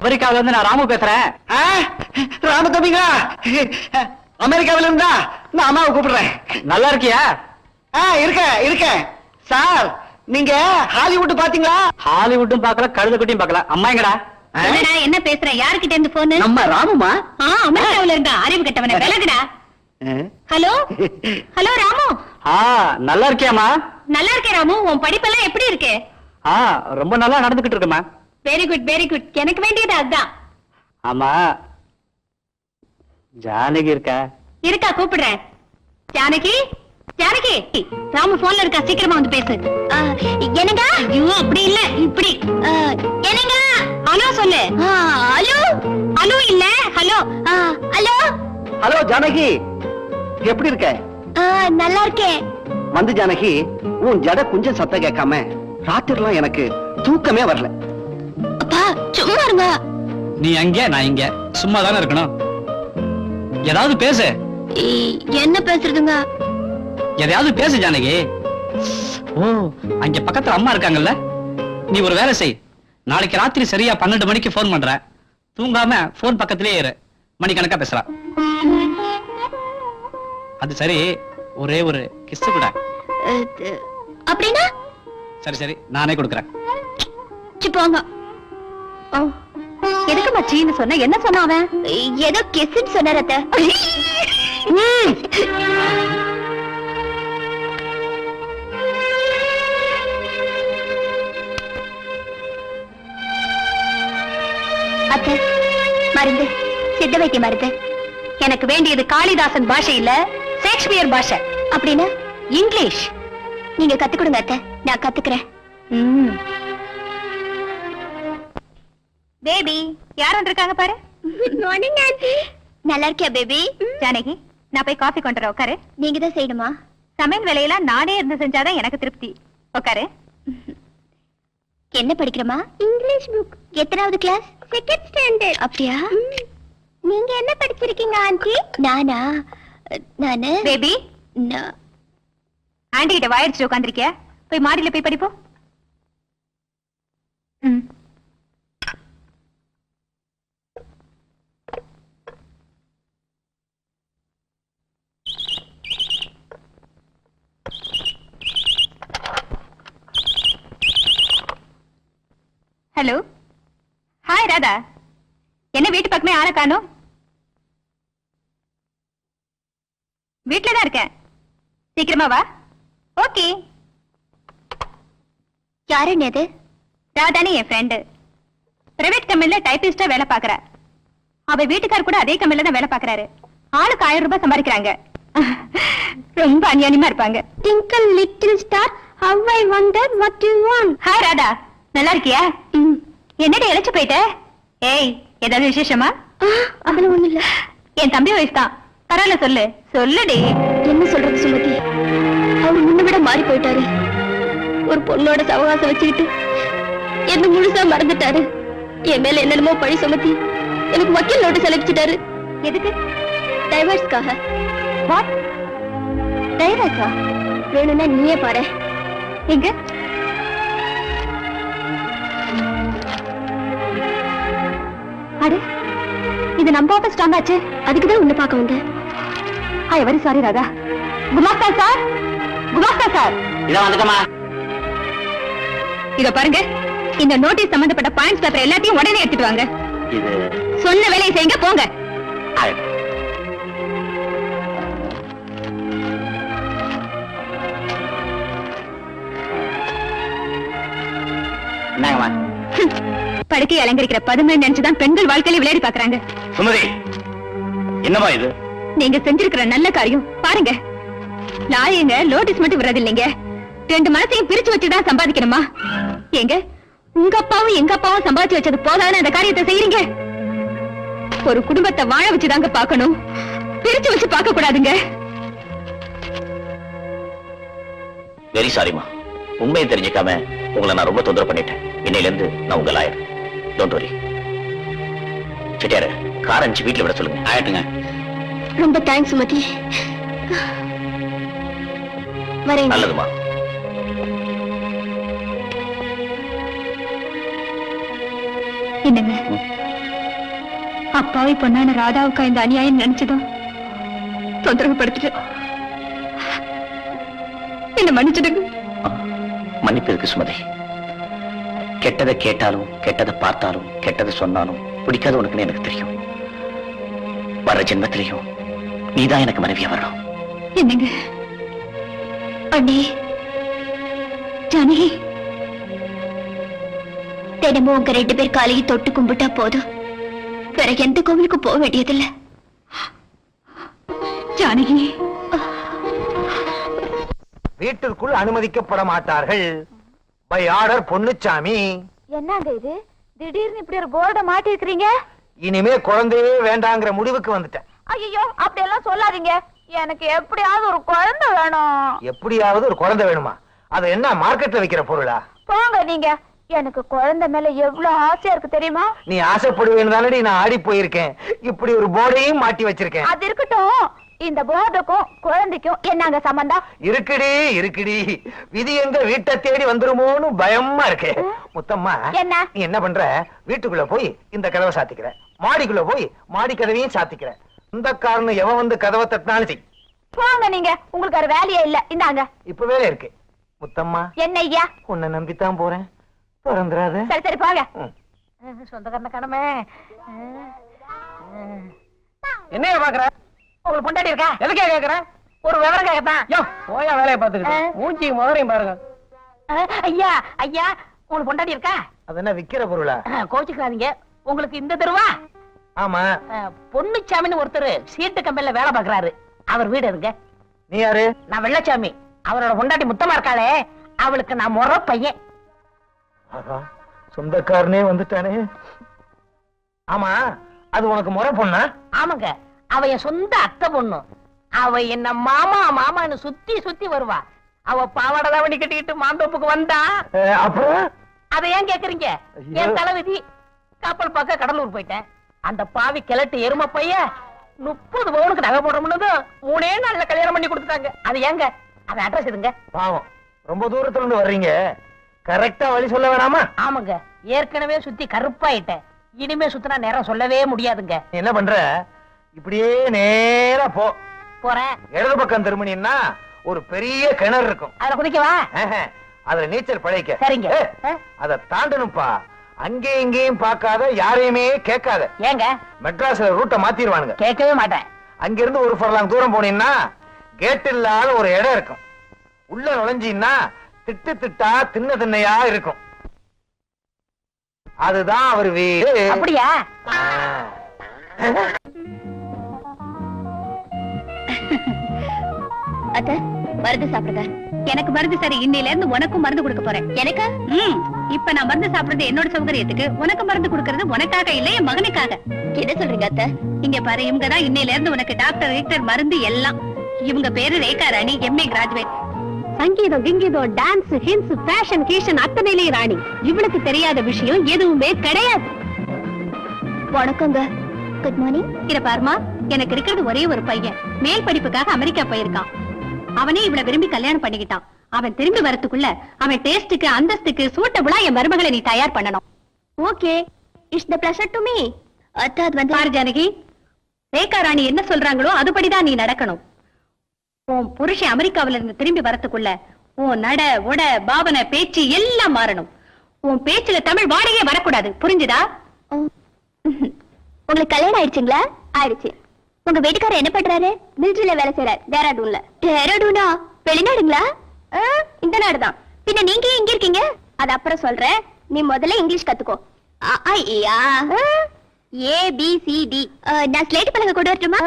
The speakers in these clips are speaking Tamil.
அமெரிக்காவில இருந்து நான் ராமு பேசுறேன். ஆ, ராம தம்பிங்களா? அமெரிக்காவில இருந்தா நான் அம்மாவை கூப்பிடுறேன். நல்லா இருக்கியா? ஆ இருக்கேன் இருக்கேன். சார் நீங்க ஹாலிவுட் பாத்தீங்களா? ஹாலிவுட்டும் பார்க்கல கழுத குட்டியும் பார்க்கல அம்மா எங்கடா? என்ன பேசுற? யாருக்கிட்ட இருந்து போன் நம்ம ராமுமா? அமெரிக்காவுல இருந்தா அறிவு கட்டவன. விலகுடா? ஹலோ? ஹலோ ராமு? ஆ நல்லா இருக்கியாமா நல்லா இருக்கே ராமு. உன் படிப்பெல்லாம் எப்படி இருக்கு? ஆ ரொம்ப நல்லா நடந்துகிட்டு இருக்குமா? வெரி குட் வெரி குட் எனக்கு வேண்டியது அதுதான். ஆமா. ஜானகி இருக்கா? இருக்கா கூப்பிடுறேன். ஜானகி ஜானகி. ராமு போன்ல இருக்கா? சீக்கிரமா வந்து பேசு. என்னங்க? ஐயோ அப்படி இல்ல இப்படி. என்னங்க? ஹலோ சொல்லு. ஹலோ ஹலோ இல்ல ஹலோ. ஹலோ? ஹலோ ஜானகி. எப்படி இருக்க? நல்லா இருக்கேன். வந்து ஜானகி உன் ஜட குஞ்சம் சத்தம் கேட்காம ராத்திரிலாம் எனக்கு தூக்கமே வரல. சும்மா இருங்க. நீ அங்க நான் இங்க. சும்மா தானே இருக்கணும். ஏதாவது பேசு. என்ன பேசுறதுங்க? எதையாவது பேசு ஜானகி. ஓ அங்க பக்கத்துல அம்மா இருக்காங்கல்ல? நீ ஒரு வேலை செய். நாளைக்கு ராத்திரி சரியா பன்னெண்டு மணிக்கு ஃபோன் பண்ற. தூங்காம ஃபோன் பக்கத்திலேயே இரு மணிக்கணக்கா பேசலாம் அது சரி ஒரே ஒரு கிஸ் கூட. அப்படின்னா? சரி சரி நானே கொடுக்குறேன். போங்க. எதுக்கு மச்சின்னு சொன்ன என்ன சொன்ன அவன்? ஏதோ கெஸ்ன்னு சொன்னார் அத்த. மருந்து. சித்த வைத்திய மருந்து. எனக்கு வேண்டியது காளிதாசன் பாஷை இல்ல ஷேக்ஸ்பியர் பாஷை. அப்படின்னா? இங்கிலீஷ். நீங்க கத்து கொடுங்க அத்த. நான் கத்துக்கிறேன். ம். பேபி யார் வந்திருக்காங்க பாரு? மார்னிங் ஆண்டி நல்லா இருக்கியா பேபி ஜானகி நான் போய் காஃபி கொண்டு வரேன் உட்காரு. நீங்க தான் செய்யணுமா? சமையல் வேலையெல்லாம் நானே இருந்து செஞ்சாதான் எனக்கு திருப்தி. உட்காரு. என்ன படிக்கிறமா இங்கிலீஷ் புக் எத்தனாவது கிளாஸ் செகண்ட் ஸ்டாண்டர்ட் அப்படியா? நீங்க என்ன படிச்சிருக்கீங்க ஆண்டி? நானா? நானு? பேபி ஆண்டி கிட்ட வாயிடுச்சு உட்காந்துருக்கிய? போய் மாடியில போய் படிப்போம். ம் ஹலோ ஹாய் ராதா என்ன வீட்டு பக்கமே ஆளை காணோம்? தான் இருக்கேன். சீக்கிரமா வா. ஓகே. யாரு அது? ராதானி என் ஃப்ரெண்டு பிரைவேட் கம்பெனில டைபிஸ்டா வேலை பாக்குறா அவ வீட்டுக்கார் கூட அதே கம்பெனில தான் வேலை பாக்குறாரு ஆளுக்கு ஆயிரம் ரூபாய் சம்பாதிக்கிறாங்க. ரொம்ப அநியாயமா இருப்பாங்க. Twinkle little star how I wonder what you want hi Radha. நல்லா இருக்கியா? என்னடி இழைச்சு போயிட்ட? ஏய் ஏதாவது விசேஷமா? அதெல்லாம் ஒண்ணு இல்ல. என் தம்பி வயசு தான். பரவாயில்ல சொல்லு. சொல்லுடி. என்ன சொல்றது சுமதி? அவர் முன்ன விட மாறி போயிட்டாரு. ஒரு பொண்ணோட சவகாசம் வச்சுக்கிட்டு என்ன முழுசா மறந்துட்டாரு. என் மேல என்னென்னமோ பழி சுமத்தி எனக்கு வக்கீல் நோட்டீஸ் அனுப்பிச்சிட்டாரு. எதுக்கு? டைவர்ஸ்க்காக வாட் டைவர்ஸா வேணும்னா நீயே பாரு. எங்க? அடே இது நம்ம ஸ்ட்ராங் ஆச்சு. அதுக்கு தான் உன்னை பார்க்க வந்தேன். I very sorry Radha. குமாஸ்தா sir குமாஸ்தா சார் இதான் வந்துட்டமா இத பாருங்க இந்த நோட்டீஸ் சம்பந்தப்பட்ட பாயிண்ட்ஸ் பேப்பர் எல்லாத்தையும் உடனே எடுத்துட்டு வாங்க. இது சொன்ன வேலையை செய்யுங்க போங்க. என்னங்கம்மா? படுக்கை அலங்கரிக்கிற பதுமை நினைச்சுதான் பெண்கள் வாழ்க்கையில விளையாடி பாக்குறாங்க சுமதி என்னமா இது? நீங்க செஞ்சிருக்கிற நல்ல காரியம் பாருங்க. லாயங்க நோட்டீஸ் மட்டும் விடுறது இல்லைங்க ரெண்டு மனசையும் பிரிச்சு வச்சுதான் சம்பாதிக்கணுமா? ஏங்க உங்க அப்பாவும் எங்க அப்பாவும் சம்பாதிச்சு வச்சது போதான்னு அந்த காரியத்தை செய்யறீங்க ஒரு குடும்பத்தை வாழ வச்சுதாங்க பார்க்கணும். பிரிச்சு வச்சு பார்க்க கூடாதுங்க வெரி சாரிமா உண்மையை தெரிஞ்சுக்காம உங்களை நான் ரொம்ப தொந்தரவு பண்ணிட்டேன். இன்னையில இருந்து நான் உங்க lawyer. Don't worry Chettiar car அனுப்பிச்சு வீட்டுல விட சொல்லுங்க. ஆயிட்டுங்க. ரொம்ப தேங்க்ஸ் சுமதி வரேன். நல்லதுமா. என்னங்க? அப்பாவி பொண்ணான ராதாவுக்கு இந்த அநியாயம் நினைச்சதும் தொந்தரவு படுத்துட்டு என்ன மன்னிச்சிடுங்க. மன்னிப்பு இருக்கு சுமதி? கெட்டதை கேட்டாலும் கெட்டதை பார்த்தாலும் கெட்டதை சொன்னாலும் பிடிக்காத உனக்குன்னு எனக்கு தெரியும். வர்ற ஜென்மத்திலையும் நீதான் எனக்கு மனைவியா வரணும். என்னங்க? அண்ணி? ஜானகி? தினமும் உங்க ரெண்டு பேர் காலையை தொட்டு கும்பிட்டா போதும். வேற எந்த கோவிலுக்கும் போக வேண்டியதில்ல. ஜானகி? வீட்டிற்குள் அனுமதிக்கப்பட மாட்டார்கள். By order Ponnusamy. என்னங்க இது? திடீர்னு இப்படி ஒரு போர்டை மாட்டி இருக்கிறீங்க இனிமே குழந்தையே வேண்டாங்கிற முடிவுக்கு வந்துட்டேன். ஐயோ அப்படி எல்லாம் சொல்லாதீங்க. எனக்கு எப்படியாவது ஒரு குழந்தை வேணும். எப்படியாவது ஒரு குழந்தை வேணுமா? அது என்ன மார்க்கெட்ல விக்கிற பொருளா? போங்க நீங்க. எனக்கு குழந்தை மேல எவ்வளவு ஆசையா இருக்கு தெரியுமா? நீ ஆசைப்படுவேன்னு தானடி நான் ஆடி போயிருக்கேன். இப்படி ஒரு போர்டையும் மாட்டி வச்சிருக்கேன். அது இருக்கட்டும். இந்த போர்டுக்கும் குழந்தைக்கும் என்னங்க சம்பந்தம்? இருக்குடி இருக்குடி. விதி எங்க வீட்டை தேடி வந்துருமோன்னு பயமா இருக்கு. முத்தம்மா என்ன? நீ என்ன பண்ற? வீட்டுக்குள்ள போய் இந்த கதவை சாத்திக்கிற. மாடிக்குள்ள போய் மாடி கதவையும் சாத்திக்கிற. இந்த காரணம் எவன் வந்து கதவை தட்டினாலும் செய் போங்க நீங்க. உங்களுக்கு ஒரு வேலையே இல்ல. இந்தாங்க. இப்ப வேலை இருக்கு. முத்தம்மா என்ன ஐயா? உன்னை நம்பித்தான் போறேன். திறந்துடாத. சரி சரி போங்க. சொந்தக்காரன கடமை என்னைய பாக்குற? உங்களுக்கு பொண்டாட்டி இருக்கா? எதுக்கே கேக்குற? ஒரு விவரம் கேட்கத்தான் யோ. போயா வேலையை பாத்துக்கிட்டு ஆ. மூஞ்சி முதலையும் பாருங்க. ஐயா ஐயா உங்களுக்கு பொண்டாட்டி இருக்கா? அது என்ன விக்கிற பொருளா? கோச்சுக்காதீங்க உங்களுக்கு இந்த தெருவா? ஆமா. பொன்னுச்சாமின்னு ஒருத்தர் சீட்டு கம்பெனில வேலை பாக்குறாரு அவர் வீடு எதுங்க? நீ யாரு? நான் வெள்ளச்சாமி. அவரோட பொண்டாட்டி முத்தமா இருக்காளே. அவளுக்கு நான் முறை பையன். சொந்தக்காரனே வந்துட்டானே. ஆமா அது உனக்கு முறை பொண்ணா? ஆமாங்க. அவ என் சொந்த அத்தை பொண்ணு. அவ என்ன மாமா மாமான்னு சுத்தி சுத்தி வருவா. அவ பாவாடை தாவணி கட்டிக்கிட்டு மாந்தோப்புக்கு வந்தா. அப்புறம் அதை ஏன் கேக்குறீங்க. என் தலைவிதி கப்பல் பார்க்க கடலூர் போயிட்டேன். அந்த பாவி கிழட்டு எரும பைய முப்பது பவுனுக்கு நகை போடணும்னு மூணே நாள்ல கல்யாணம் பண்ணி கொடுத்துட்டாங்க. அது ஏங்க? அது அட்ரஸ் இதுங்க பாவம். ரொம்ப தூரத்துல இருந்து வர்றீங்க கரெக்டா வழி சொல்ல வேணாமா? ஆமாங்க. ஏற்கனவே சுத்தி கருப்பாயிட்டேன். இனிமே சுத்தினா நேரம் சொல்லவே முடியாதுங்க. என்ன பண்ற? இப்படியே நேரா போ. போறேன் இடது பக்கம் திரும்பினீன்னா ஒரு பெரிய கிணறு இருக்கும். அதுல குதிக்கவா அதுல நீச்சல் பழைக்க சரிங்க. அத தாண்டணும்ப்பா அங்கேயும் இங்கேயும் பார்க்காத யாரையுமே கேட்காத. ஏங்க? மெட்ராஸ்ல ரூட்டை மாத்திருவானுங்க. கேட்கவே மாட்டேன். அங்கிருந்து ஒரு ஃபர்லாங் தூரம் போனீங்கன்னா கேட் இல்லாத ஒரு இடம் இருக்கும். உள்ள நுழைஞ்சீங்கன்னா திட்டு திட்டா தின்ன திண்ணையா இருக்கும். அதுதான் அவர் வீடு. அப்படியா? அத்த மருந்து சாப்பிடுங்க. எனக்கு மருந்து சரி இன்னையில இருந்து உனக்கும் மருந்து கொடுக்க போறேன். எனக்கு? ம் இப்ப நான் மருந்து சாப்பிடுறது என்னோட சௌகரியத்துக்கு உனக்கு மருந்து கொடுக்கறது உனக்காக இல்ல என் மகனுக்காக. என்ன சொல்றீங்க அத்த? இங்க பாரு இவங்க தான் இன்னையில இருந்து உனக்கு டாக்டர் ரீக்டர் மருந்து எல்லாம். இவங்க பேரு ரேகா ராணி எம்ஏ கிராஜுவேட். சங்கீதம் கிங்கீதம் டான்ஸ் ஹின்ஸ் ஃபேஷன் கீஷன் அத்தனையிலேயே ராணி. இவளுக்கு தெரியாத விஷயம் எதுவுமே கிடையாது. வணக்கங்க. குட் மார்னிங் இத பாருமா எனக்கு இருக்கிறது ஒரே ஒரு பையன். மேல் படிப்புக்காக அமெரிக்கா போயிருக்கான். அவனே இவள விரும்பி கல்யாணம் பண்ணிக்கிட்டான். அவன் திரும்பி வரதுக்குள்ள அவன் டேஸ்டுக்கு அந்தஸ்துக்கு சூட்டபுளா என் மருமகளை நீ தயார் பண்ணணும். Okay it's the pleasure to me அத்தாத் வந்து பாரு ஜானகி ரேகா ராணி என்ன சொல்றாங்களோ அதுபடிதான் நீ நடக்கணும். உன் புருஷன் அமெரிக்காவில இருந்து திரும்பி வரதுக்குள்ள உன் நட உட பாவனை பேச்சு எல்லாம் மாறணும். உன் பேச்சுல தமிழ் வாடகையே வரக்கூடாது. புரிஞ்சுதா? உங்களுக்கு கல்யாணம் ஆயிடுச்சுங்களா? ஆயிடுச்சு. உங்க வீட்டுக்காரர் என்ன பண்றாரு? மிலிட்டரியில வேலை செய்யறாரு டேராடூன்ல டேராடூனா வெளிநாடுங்களா? இந்த நாடுதான். பின்ன நீங்க ஏன் இங்க இருக்கீங்க? அது அப்புறம் சொல்றேன். நீ முதல்ல இங்கிலீஷ் கத்துக்கோ. A B C D. நான் ஸ்லேட் பழக கொண்டு வரட்டுமா?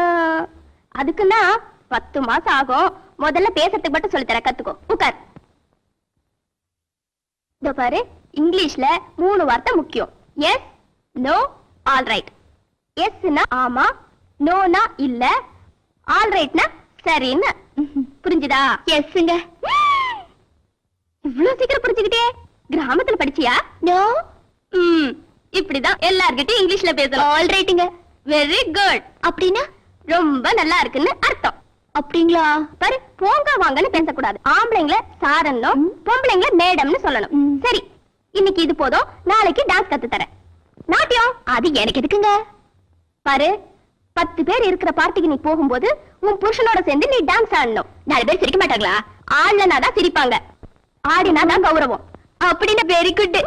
அதுக்குன்னா பத்து மாசம் ஆகும். முதல்ல பேசுறதுக்கு மட்டும் சொல்லி தரேன். கத்துக்கோ. உட்கார். இதோ பாரு. இங்கிலீஷ்ல மூணு வார்த்தை முக்கியம். எஸ் நோ ஆல் ரைட் எஸ்னா ஆமா நோனா இல்ல. ஆல் ரைட்னா சரின்னு. புரிஞ்சுதா? எஸ்ங்க இவ்வளவு சீக்கிரம் புரிஞ்சுக்கிட்டே. கிராமத்துல படிச்சியா? நோ ம். இப்படிதான் எல்லார்கிட்டயும் இங்கிலீஷ்ல பேசலாம். ஆல் ரைட்டுங்க வெரி குட் அப்படின்னா? ரொம்ப நல்லா இருக்குன்னு அர்த்தம். அப்படிங்களா? பாரு போங்க வாங்கன்னு பேசக்கூடாது. ஆம்பளைங்கள சாரன்னும் பொம்பளைங்கள மேடம்னு சொல்லணும். சரி இன்னைக்கு இது போதும். நாளைக்கு டான்ஸ் கத்து தரேன் நாட்டியம். அது எனக்கு எதுக்குங்க? பாரு பத்து பேர் இருக்கிற பார்ட்டிக்கு நீ போகும்போது உன் புருஷனோட சேர்ந்து நீ டான்ஸ் ஆடணும். நாலு பேர் சிரிக்க மாட்டாங்களா? ஆடலனா தான் சிரிப்பாங்க. ஆடினா தான் கௌரவம். அப்படின்னு வெரி குட்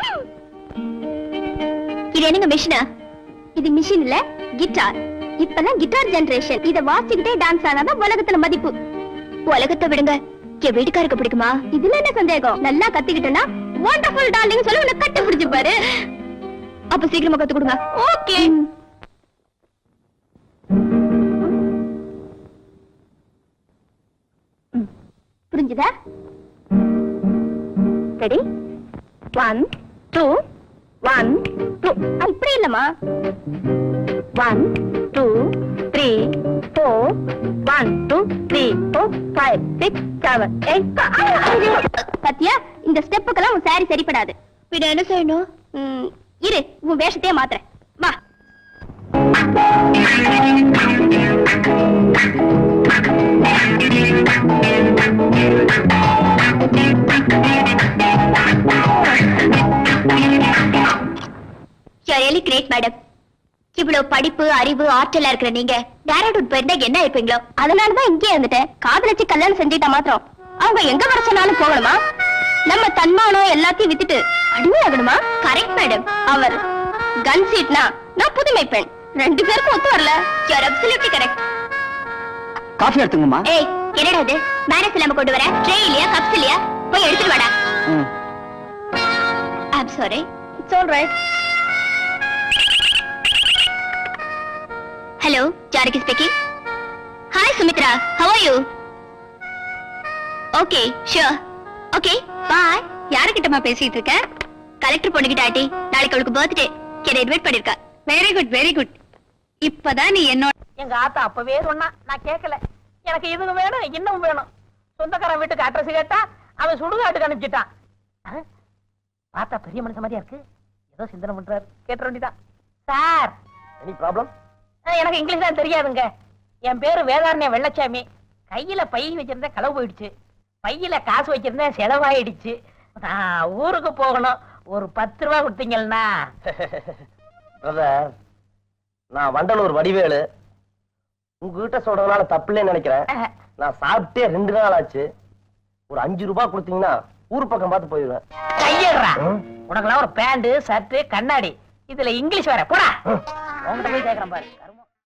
இது என்னங்க மிஷினா இது மிஷின் இல்ல கிட்டார் இப்பெல்லாம் கிட்டார் ஜெனரேஷன் இத வாசிக்கிட்டே டான்ஸ் ஆனாதான் உலகத்துல மதிப்பு. உலகத்தை விடுங்க. என் வீட்டுக்காருக்கு பிடிக்குமா? இதுல என்ன சந்தேகம்? நல்லா கத்துக்கிட்டேன்னா வண்டர்ஃபுல் டார்லிங் சொல்லி உன்னை கட்டி பிடிச்சு பாரு அப்ப சீக்கிரமா கத்து கொடுங்க. Okay ready one two one two இப்படி இல்லம்மா. One two three four one two three four five six seven eight பத்தியா? இந்த ஸ்டெப்புக்கெல்லாம் உன் சாரி சரிப்படாது. பின்ன என்ன செய்யணும்? ம், இரு உன் வேஷத்தையே மாத்துறேன். ரியலி கிரேட் மேடம் இவ்வளவு படிப்பு அறிவு ஆற்றலா இருக்கிற நீங்க டேரக்டர் போயிருந்தா என்ன இருப்பீங்களோ? அதனாலதான் இங்கே இருந்துட்டேன். காதலிச்சு கல்யாணம் செஞ்சுட்டா மாத்திரம். அவங்க எங்க வர சொன்னாலும் போகணுமா? நம்ம தன்மானம் எல்லாத்தையும் வித்துட்டு அடிமையாகணுமா? கரெக்ட் மேடம் அவர் கன் சீட்னா நான் புதுமை பெண் ரெண்டு பேருக்கும் ஒத்து வரல. யூஆர் அப்சல்யூட்லி கரெக்ட் காஃபி எடுத்துங்கம்மா. ஏய் என்னடா இது? மேனஸ் இல்லாம கொண்டு வர? ட்ரே இல்லையா? கப்ஸ் இல்லையா? போய் எடுத்துட்டு வாடா. ம். I'm sorry it's all right hello Janaki speaking hi Sumitra how are you okay sure okay bye யாருக்கிட்டமா பேசிட்டு இருக்க? கலெக்டர் பொண்ணுகிட்ட ஆட்டி நாளைக்கு அவளுக்கு பர்த்டே என்ன இன்வைட் பண்ணிருக்கா. வெரி குட் வெரி குட் இப்பதான் நீ என்னோட எங்க ஆத்தா அப்பவே சொன்னா நான் கேட்கல எனக்கு இதுவும் வேணும் இன்னும் வேணும். சொந்தக்காரன் வீட்டுக்கு அட்ரஸ் கேட்டா அவன் சுடுகாட்டுக்கு அனுப்பிச்சிட்டான்? பார்த்தா பெரிய மனுஷன் மாதிரியா இருக்கு. ஏதோ சிந்தனை பண்றாரு. கேட்ட வேண்டிதான் சார். எனி ப்ராப்ளம் எனக்கு இங்கிலீஷ் தான் தெரியாதுங்க. என் பேரு வேதாரண்ய வெள்ளச்சாமி. கையில பை வச்சிருந்தேன் களவு போயிடுச்சு. பையில காசு வச்சிருந்தேன் செலவாயிடுச்சு. நான் ஊருக்கு போகணும். ஒரு பத்து ரூபா கொடுத்தீங்கன்னா. நான் வண்டலூர் வடிவேலு. உங்ககிட்ட சொல்றதுனால தப்புலன்னு நினைக்கிறேன். நான் சாப்பிட்டே ரெண்டு நாள் ஆச்சு. ஒரு அஞ்சு ரூபாய் கொடுத்தீங்கன்னா ஊர் பக்கம் பார்த்து போயிடுவேன். கையடுறா. உனக்கெல்லாம் ஒரு பேண்ட் ஷர்ட் கண்ணாடி. இதுல இங்கிலீஷ் வேற. போடா. உங்ககிட்ட போய் கேக்குறேன் பாரு.